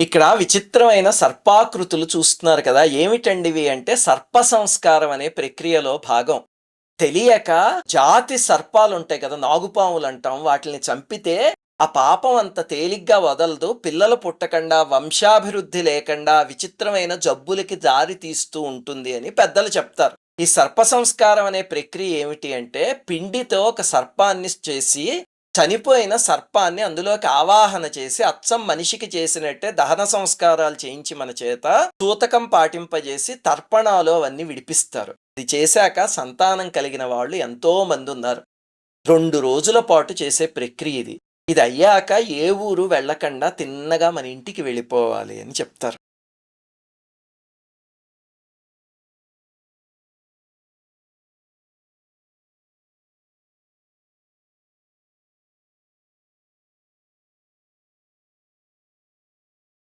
ఇక్కడ విచిత్రమైన సర్పాకృతులు చూస్తున్నారు కదా. ఏమిటండివి అంటే సర్ప సంస్కారం అనే ప్రక్రియలో భాగం. తెలియక జాతి సర్పాలు ఉంటాయి కదా నాగుపాములు అంటాం వాటిని చంపితే ఆ పాపం అంత తేలిగ్గా వదలదు. పిల్లలు పుట్టకుండా వంశాభివృద్ధి లేకుండా విచిత్రమైన జబ్బులకి దారి తీస్తూ ఉంటుంది అని పెద్దలు చెప్తారు. ఈ సర్ప సంస్కారం అనే ప్రక్రియ ఏమిటి అంటే పిండితో ఒక సర్పాన్ని చేసి చనిపోయిన సర్పాన్ని అందులోకి ఆవాహన చేసి అచ్చం మనిషికి చేసినట్టే దహన సంస్కారాలు చేయించి మన చేత సూతకం పాటింపజేసి తర్పణాలు అవన్నీ విడిపిస్తారు. ఇది చేశాక సంతానం కలిగిన వాళ్ళు ఎంతో మంది ఉన్నారు. రెండు రోజుల పాటు చేసే ప్రక్రియ ఇది. ఇది అయ్యాక ఏ ఊరు వెళ్ళకుండా తిన్నగా మన ఇంటికి వెళ్ళిపోవాలి అని చెప్తారు.